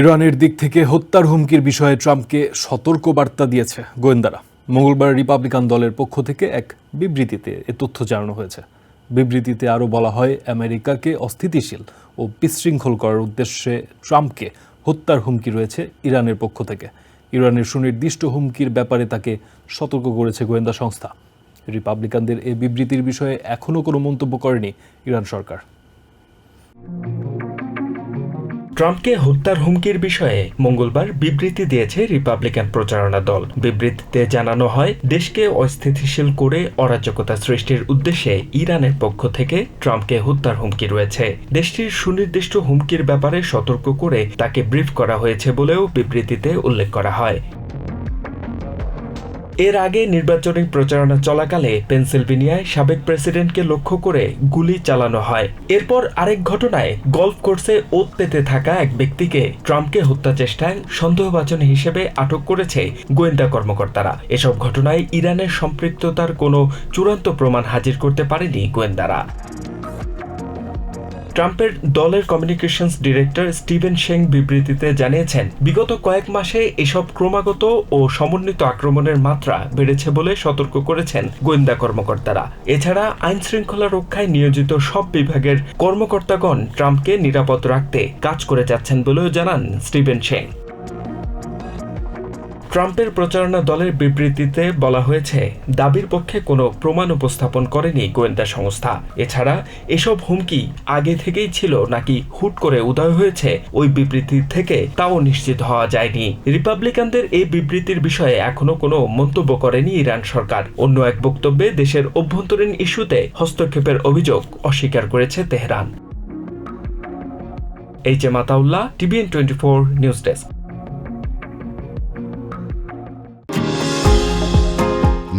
ইরানের দিক থেকে হত্যার হুমকির বিষয়ে ট্রাম্পকে সতর্ক বার্তা দিয়েছে গোয়েন্দারা। মঙ্গলবার রিপাবলিকান দলের পক্ষ থেকে এক বিবৃতিতে এ তথ্য জানানো হয়েছে। বিবৃতিতে আরও বলা হয়, আমেরিকাকে অস্থিতিশীল ও বিশৃঙ্খল করার উদ্দেশ্যে ট্রাম্পকে হত্যার হুমকি রয়েছে ইরানের পক্ষ থেকে। ইরানের সুনির্দিষ্ট হুমকির ব্যাপারে তাকে সতর্ক করেছে গোয়েন্দা সংস্থা। রিপাবলিকানদের এই বিবৃতির বিষয়ে এখনও কোনো মন্তব্য করেনি ইরান সরকার। ট্রাম্পকে হত্যার হুমকির বিষয়ে মঙ্গলবার বিবৃতি দিয়েছে রিপাবলিকান প্রচারণা দল। বিবৃতিতে জানানো হয়, দেশকে অস্থিতিশীল করে অরাজকতা সৃষ্টির উদ্দেশ্যে ইরানের পক্ষ থেকে ট্রাম্পকে হত্যার হুমকি রয়েছে। দেশটির সুনির্দিষ্ট হুমকির ব্যাপারে সতর্ক করে তাকে ব্রিফ করা হয়েছে বলেও বিবৃতিতে উল্লেখ করা হয়। এর আগে নির্বাচনী প্রচারণা চলাকালে পেনসিলভেনিয়ায় সাবেক প্রেসিডেন্টকে লক্ষ্য করে গুলি চালানো হয়। এরপর আরেক ঘটনায় গলফ কোর্সে ওত পেতে থাকা এক ব্যক্তিকে ট্রাম্পকে হত্যা চেষ্টায় সন্দেহভাজন হিসেবে আটক করেছে গোয়েন্দা কর্মকর্তারা। এসব ঘটনায় ইরানের সম্পৃক্ততার কোনো চূড়ান্ত প্রমাণ হাজির করতে পারেনি গোয়েন্দারা। ট্রাম্পের দলের কমিউনিকেশনস ডিরেক্টর স্টিভেন শেং বিবৃতিতে জানিয়েছেন, বিগত কয়েক মাসে এসব ক্রমাগত ও সমন্বিত আক্রমণের মাত্রা বেড়েছে বলে সতর্ক করেছেন গোয়েন্দা কর্মকর্তারা। এছাড়া আইন শৃঙ্খলা রক্ষায় নিয়োজিত সব বিভাগের কর্মকর্তাগণ ট্রাম্পকে নিরাপদ রাখতে কাজ করে যাচ্ছেন বলেও জানান স্টিভেন শেং। ট্রাম্পের প্রচারণা দলের বিবৃতিতে বলা হয়েছে, দাবির পক্ষে কোনো প্রমাণ উপস্থাপন করেনি গোয়েন্দা সংস্থা। এছাড়া এসব হুমকি আগে থেকেই ছিল নাকি হুট করে উদয় হয়েছে, ওই বিবৃতি থেকে তাও নিশ্চিত হওয়া যায়নি। রিপাবলিকানদের এই বিবৃতির বিষয়ে এখনও কোনো মন্তব্য করেনি ইরান সরকার। অন্য এক বক্তব্যে, দেশের অভ্যন্তরীণ ইস্যুতে হস্তক্ষেপের অভিযোগ অস্বীকার করেছে Tehran. H A Mataullah TVN twenty four news desk.